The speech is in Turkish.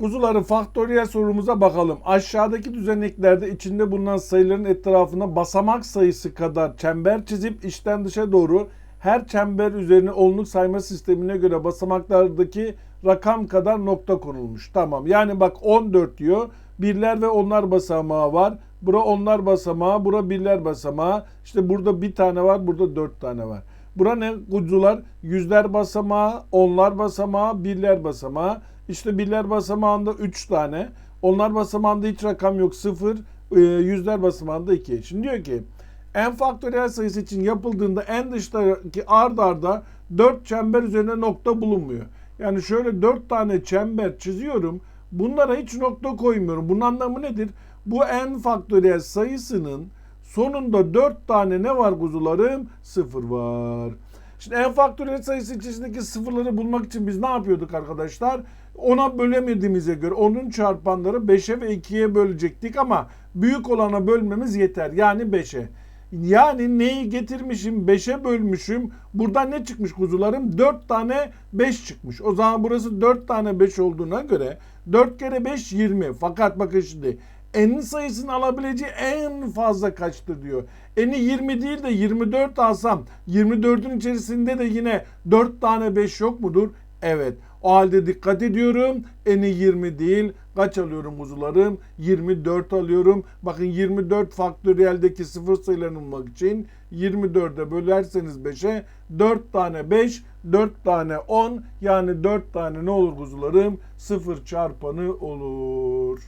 Kuzuların faktöriyel sorumuza bakalım. Aşağıdaki düzenleklerde içinde bulunan sayıların etrafına basamak sayısı kadar çember çizip içten dışa doğru her çember üzerine onluk sayma sistemine göre basamaklardaki rakam kadar nokta konulmuş. Tamam yani bak 14 diyor. Birler ve onlar basamağı var. Bura onlar basamağı, bura birler basamağı. İşte burada bir tane var, burada dört tane var. Bura ne? Kuzular yüzler basamağı, onlar basamağı, birler basamağı. İşte birler basamağında 3 tane. Onlar basamağında hiç rakam yok 0. Yüzler basamağında 2. Şimdi diyor ki en faktöriyel sayısı için yapıldığında en dıştaki ard arda 4 çember üzerine nokta bulunmuyor. Yani şöyle 4 tane çember çiziyorum. Bunlara hiç nokta koymuyorum. Bunun anlamı nedir? Bu en faktöriyel sayısının sonunda 4 tane ne var kuzularım? 0 var. Şimdi en faktöriyel sayısı içerisindeki sıfırları bulmak için biz ne yapıyorduk arkadaşlar? Ona bölemediğimize göre onun çarpanları 5'e ve 2'ye bölecektik ama büyük olana bölmemiz yeter. Yani 5'e. Yani neyi getirmişim 5'e bölmüşüm. Burada ne çıkmış kuzularım? 4 tane 5 çıkmış. O zaman burası 4 tane 5 olduğuna göre 4 kere 5 20. Fakat bakın şimdi en sayısını alabileceği en fazla kaçtır diyor. Eni 20 değil de 24 alsam 24'ün içerisinde de yine 4 tane 5 yok mudur? Evet. O halde dikkat ediyorum. Eni 20 değil. Kaç alıyorum kuzularım? 24 alıyorum. Bakın 24 faktöriyeldeki sıfır sayılarını bulmak için 24'e bölerseniz 5'e 4 tane 5, 4 tane 10 yani 4 tane ne olur kuzularım? 0 çarpanı olur.